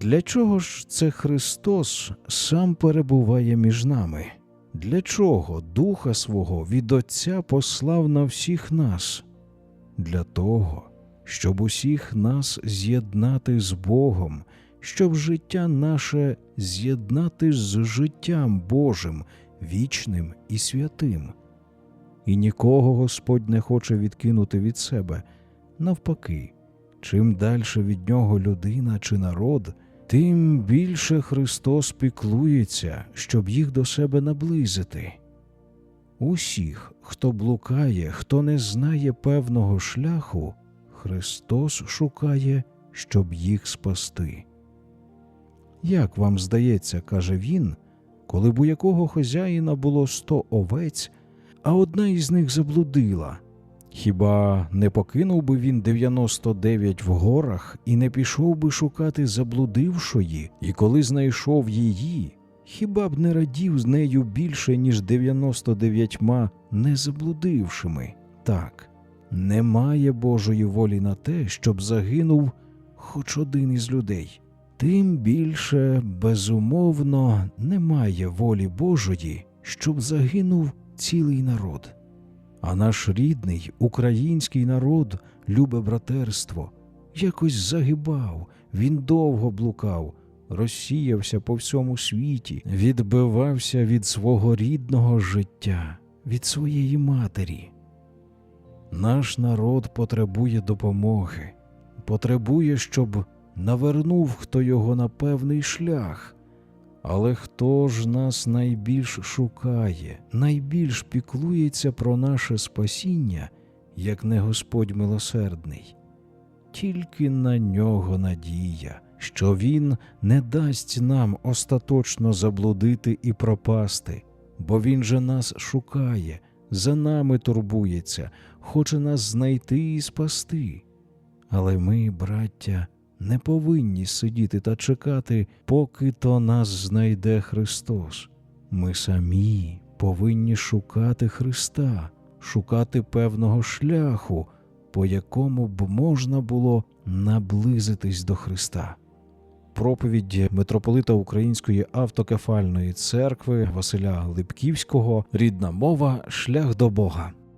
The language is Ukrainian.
Для чого ж це Христос сам перебуває між нами? Для чого Духа свого від Отця послав на всіх нас? Для того, щоб усіх нас з'єднати з Богом, щоб життя наше з'єднати з життям Божим, вічним і святим. І нікого Господь не хоче відкинути від себе. Навпаки, чим дальше від нього людина чи народ, тим більше Христос піклується, щоб їх до себе наблизити. Усіх, хто блукає, хто не знає певного шляху, Христос шукає, щоб їх спасти. Як вам здається, каже він, коли б у якого хазяїна було сто овець, а одна із них заблудила. Хіба не покинув би він 99 в горах і не пішов би шукати заблудившої, і коли знайшов її, хіба б не радів з нею більше, ніж 99 не заблудившими? Так, немає Божої волі на те, щоб загинув хоч один із людей. Тим більше, безумовно, немає волі Божої, щоб загинув цілий народ. А наш рідний український народ, любе братерство, якось загибав, він довго блукав, розсіявся по всьому світі, відбивався від свого рідного життя, від своєї матері. Наш народ потребує допомоги, потребує, щоб навернув хто його на певний шлях. Але хто ж нас найбільш шукає, найбільш піклується про наше спасіння, як не Господь милосердний? Тільки на нього надія, що Він не дасть нам остаточно заблудити і пропасти, бо Він же нас шукає, за нами турбується, хоче нас знайти і спасти. Але ми, браття, не повинні сидіти та чекати, поки то нас знайде Христос. Ми самі повинні шукати Христа, шукати певного шляху, по якому б можна було наблизитись до Христа. Проповідь митрополита Української автокефальної церкви Василя Липківського Рідна мова шлях до Бога.